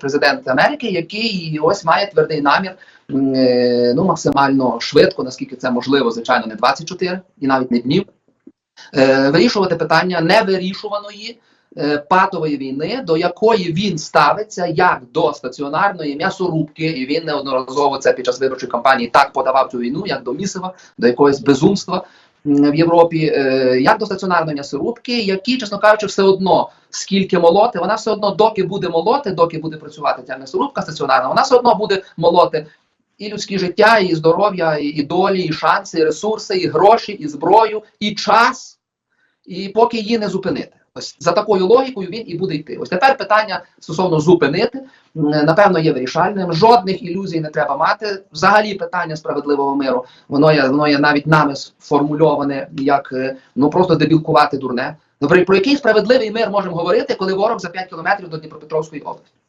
президент Америки, який ось має твердий намір е, ну максимально швидко, наскільки це можливо, звичайно, не 24 і навіть не днів. е, Вирішувати питання невирішуваної е, патової війни, до якої він ставиться як до стаціонарної м'ясорубки, і він неодноразово це під час виборчої кампанії так подавав цю війну, як до місива, до якогось безумства в Європі, е, як до стаціонарної м'ясорубки, які, чесно кажучи, все одно скільки молоти, вона все одно, доки буде молоти, доки буде працювати ця м'ясорубка стаціонарна, вона все одно буде молоти. І людське життя, і здоров'я, і долі, і шанси, і ресурси, і гроші, і зброю, і час, і поки її не зупинити. Ось за такою логікою він і буде йти. Ось тепер питання стосовно зупинити, напевно, є вирішальним. Жодних ілюзій не треба мати. Взагалі, питання справедливого миру, воно є, воно є навіть нами сформульоване як е, ну просто дебілкувати дурне. Про, про який справедливий мир можемо говорити, коли ворог за 5 кілометрів до Дніпропетровської області?